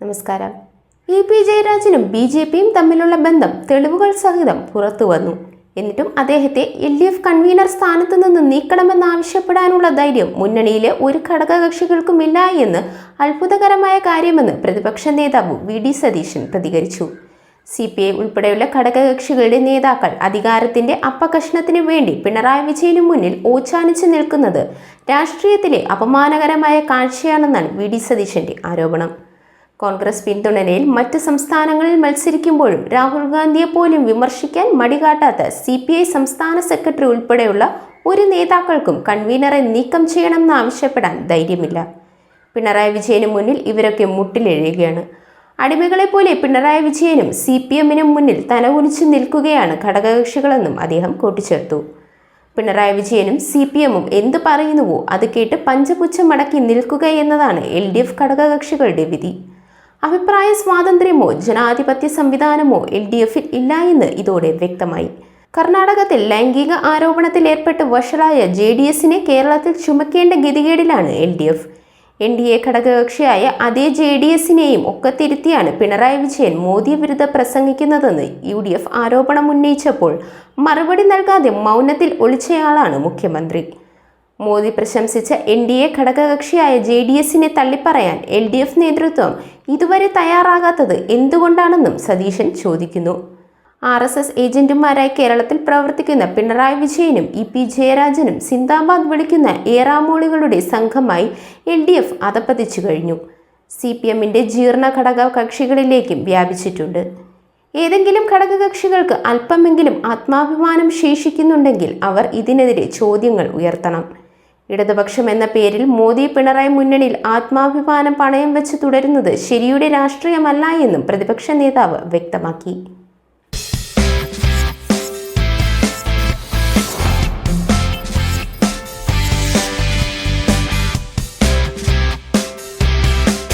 നമസ്കാരം. E P ജയരാജനും B J പിയും തമ്മിലുള്ള ബന്ധം തെളിവുകൾ സഹിതം പുറത്തു വന്നു. എന്നിട്ടും അദ്ദേഹത്തെ എൽ ഡി എഫ് കൺവീനർ സ്ഥാനത്ത് നിന്ന് നീക്കണമെന്നാവശ്യപ്പെടാനുള്ള ധൈര്യം മുന്നണിയിലെ ഒരു ഘടകകക്ഷികൾക്കുമില്ല എന്ന് അത്ഭുതകരമായ കാര്യമെന്ന് പ്രതിപക്ഷ നേതാവ് വി ഡി സതീശൻ പ്രതികരിച്ചു. സി പി ഐ ഉൾപ്പെടെയുള്ള ഘടകകക്ഷികളുടെ നേതാക്കൾ അധികാരത്തിന്റെ അപ്പകഷ്ണത്തിനു വേണ്ടി പിണറായി വിജയനു മുന്നിൽ ഓച്ചാനിച്ചു നിൽക്കുന്നത് രാഷ്ട്രീയത്തിലെ അപമാനകരമായ കാഴ്ചയാണെന്നാണ് വി ഡി സതീശന്റെ ആരോപണം. കോൺഗ്രസ് പിന്തുണയിൽ മറ്റ് സംസ്ഥാനങ്ങളിൽ മത്സരിക്കുമ്പോഴും രാഹുൽ ഗാന്ധിയെ പോലും വിമർശിക്കാൻ മടികാട്ടാത്ത സി പി ഐ സംസ്ഥാന സെക്രട്ടറി ഉൾപ്പെടെയുള്ള ഒരു നേതാക്കൾക്കും കൺവീനറെ നീക്കം ചെയ്യണമെന്ന് ആവശ്യപ്പെടാൻ ധൈര്യമില്ല. പിണറായി വിജയന് മുന്നിൽ ഇവരൊക്കെ മുട്ടിലെഴുകയാണ്. അടിമകളെ പോലെ പിണറായി വിജയനും സി പി എമ്മിനും മുന്നിൽ തലകുനിച്ചു നിൽക്കുകയാണ് ഘടകകക്ഷികളെന്നും അദ്ദേഹം കൂട്ടിച്ചേർത്തു. പിണറായി വിജയനും സി പി എമ്മും എന്ത് പറയുന്നുവോ അത് കേട്ട് പഞ്ചപുച്ഛം മടക്കി നിൽക്കുക എന്നതാണ് എൽ ഡി എഫ് ഘടകകക്ഷികളുടെ വിധി. അഭിപ്രായ സ്വാതന്ത്ര്യമോ ജനാധിപത്യ സംവിധാനമോ എൽ ഡി എഫിൽ ഇല്ല എന്ന് ഇതോടെ വ്യക്തമായി. കർണാടകത്തിൽ ലൈംഗിക ആരോപണത്തിൽ ഏർപ്പെട്ട് വഷളായ ജെ ഡി എസിനെ കേരളത്തിൽ ചുമക്കേണ്ട ഗതികേടിലാണ് L D F. N D A ഘടകകക്ഷിയായ അതേ ജെ ഡി എസിനെയും ഒക്കത്തിരുത്തിയാണ് പിണറായി വിജയൻ മോദി വിരുദ്ധ പ്രസംഗിക്കുന്നതെന്ന് യു ഡി എഫ് ആരോപണം ഉന്നയിച്ചപ്പോൾ മറുപടി നൽകാതെ മൗനത്തിൽ ഒളിച്ചയാളാണ് മുഖ്യമന്ത്രി. മോദി പ്രശംസിച്ച എൻ ഡി എ ഘടകകക്ഷിയായ ജെ ഡി എസിനെ തള്ളിപ്പറയാൻ എൽ ഡി എഫ് നേതൃത്വം ഇതുവരെ തയ്യാറാകാത്തത് എന്തുകൊണ്ടാണെന്നും സതീശൻ ചോദിക്കുന്നു. ആർ എസ് എസ് ഏജന്റുമാരായി കേരളത്തിൽ പ്രവർത്തിക്കുന്ന പിണറായി വിജയനും ഇ പി ജയരാജനും സിന്ദാബാദ് വിളിക്കുന്ന ഏറാമോളികളുടെ സംഘമായി എൽ ഡി എഫ് അതപ്പതിച്ചു കഴിഞ്ഞു. സി പി എമ്മിന്റെ ജീർണ ഘടക കക്ഷികളിലേക്കും വ്യാപിച്ചിട്ടുണ്ട്. ഏതെങ്കിലും ഘടകകക്ഷികൾക്ക് അല്പമെങ്കിലും ആത്മാഭിമാനം ശേഷിക്കുന്നുണ്ടെങ്കിൽ അവർ ഇതിനെതിരെ ചോദ്യങ്ങൾ ഉയർത്തണം. ഇടതുപക്ഷം എന്ന പേരിൽ മോദി പിണറായി മുന്നണിയിൽ ആത്മാഭിമാനം പണയം വെച്ച് തുടരുന്നത് ശരിയുടെ രാഷ്ട്രീയമല്ല എന്നും പ്രതിപക്ഷ നേതാവ് വ്യക്തമാക്കി.